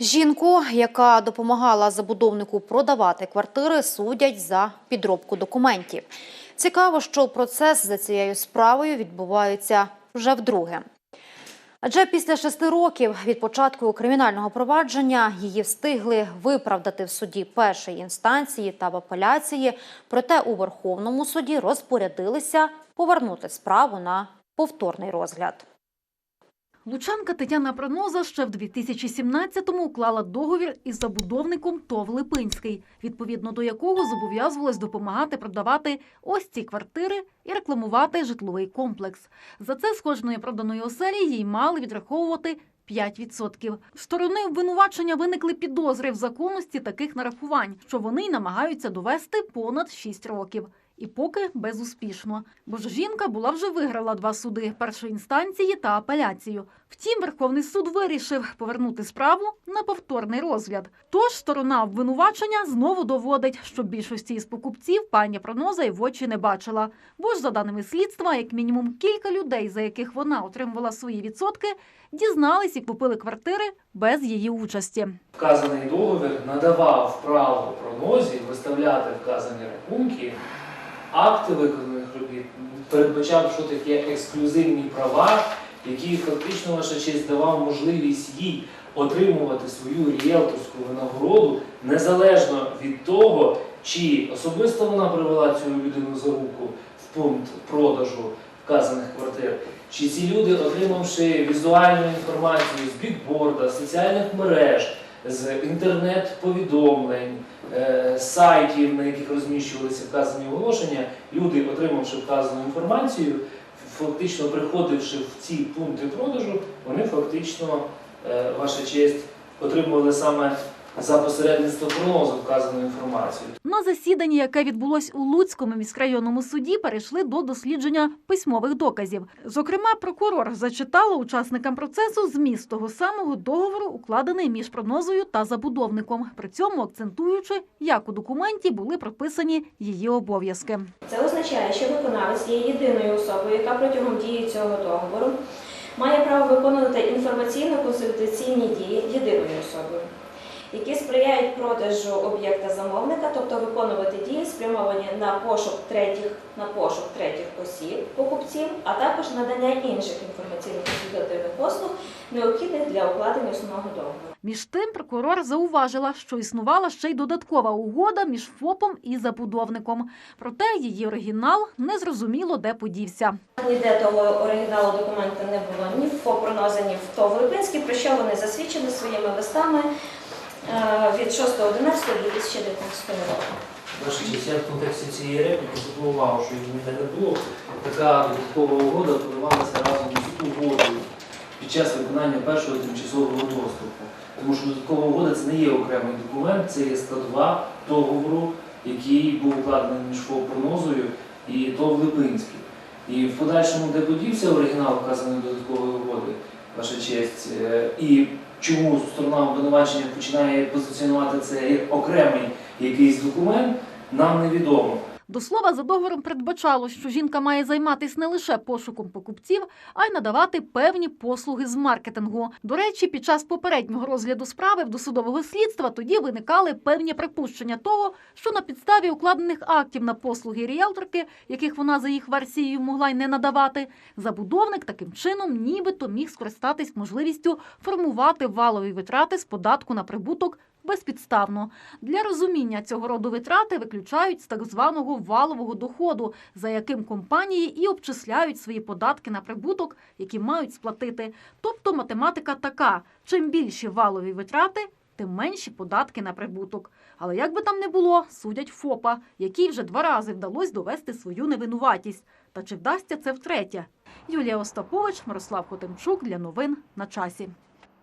Жінку, яка допомагала забудовнику продавати квартири, судять за підробку документів. Цікаво, що процес за цією справою відбувається вже вдруге. Адже після шести років від початку кримінального провадження її встигли виправдати в суді першої інстанції та в апеляції, проте у Верховному суді розпорядилися повернути справу на повторний розгляд. Лучанка Тетяна Проноза ще в 2017-му уклала договір із забудовником ТОВ Липинський, відповідно до якого зобов'язувалась допомагати продавати ось ці квартири і рекламувати житловий комплекс. За це з кожної проданої оселі їй мали відраховувати 5%. З сторони обвинувачення виникли підозри в законності таких нарахувань, що вони намагаються довести понад 6 років. І поки безуспішно, бо ж жінка була вже виграла два суди першої інстанції та апеляцію. Втім, Верховний суд вирішив повернути справу на повторний розгляд. Тож сторона обвинувачення знову доводить, що більшості із покупців пані Проноза й в очі не бачила. Бо ж, за даними слідства, як мінімум кілька людей, за яких вона отримувала свої відсотки, дізнались і купили квартири без її участі. Вказаний договір надавав право пронозі виставляти вказані рахунки, акти виконаних робіт, передбачав, що таке ексклюзивні права, які фактично ваша честь давав можливість їй отримувати свою ріелторську винагороду незалежно від того, чи особисто вона привела цю людину за руку в пункт продажу вказаних квартир, чи ці люди, отримавши візуальну інформацію з бікборда, соціальних мереж, з інтернет-повідомлень, е, сайтів, на яких розміщувалися вказані оголошення, люди, отримавши вказану інформацію, фактично приходивши в ці пункти продажу, вони фактично, е, ваша честь, отримували саме за посередництво прогнозу вказану інформацію. На засіданні, яке відбулось у Луцькому міськрайонному суді, перейшли до дослідження письмових доказів. Зокрема, прокурор зачитала учасникам процесу зміст того самого договору, укладений між прогнозою та забудовником, при цьому акцентуючи, як у документі були прописані її обов'язки. Це означає, що виконавець є єдиною особою, яка протягом дії цього договору має право виконувати інформаційно-консультаційні дії єдиною особою, які сприяють продажу об'єкта замовника, тобто виконувати дії, спрямовані на пошук третіх, на пошук третіх осіб, покупців, а також надання інших інформаційно-консультативних послуг, необхідних для укладення основного договору. Між тим, прокурор зауважила, що існувала ще й додаткова угода між ФОПом і забудовником. Проте її оригінал незрозуміло де подівся. Ніде того оригіналу документа не було ні в ФОП прогноза, ні в ТОВ Липинський, про що вони засвідчені своїми листами від 6.11.2019 року. Ваша честь, я в контексті цієї репліки звернув увагу, що її не було. Така додаткова угода подавалася разом з угодою під час виконання першого тимчасового доступу. Тому що додаткова угода це не є окремий документ, це є складова договору, який був укладений між ФОП прогнозою і ТОВ Липинський. І в подальшому, де подівся оригінал вказаної додаткової угоди, ваша честь, е, і чому сторона обвинувачення починає позиціонувати це як окремий якийсь документ, нам невідомо. До слова, за договором передбачало, що жінка має займатися не лише пошуком покупців, а й надавати певні послуги з маркетингу. До речі, під час попереднього розгляду справи в досудового слідства тоді виникали певні припущення того, що на підставі укладених актів на послуги ріелторки, яких вона за їх версією могла й не надавати, забудовник таким чином нібито міг скористатись можливістю формувати валові витрати з податку на прибуток безпідставно. Для розуміння цього роду витрати виключають з так званого валового доходу, за яким компанії і обчисляють свої податки на прибуток, які мають сплатити. Тобто математика така: чим більші валові витрати, тим менші податки на прибуток. Але як би там не було, судять ФОПа, якій вже два рази вдалося довести свою невинуватість. Та чи вдасться це втретє? Юлія Остапович, Мирослав Хотимчук для новин на часі.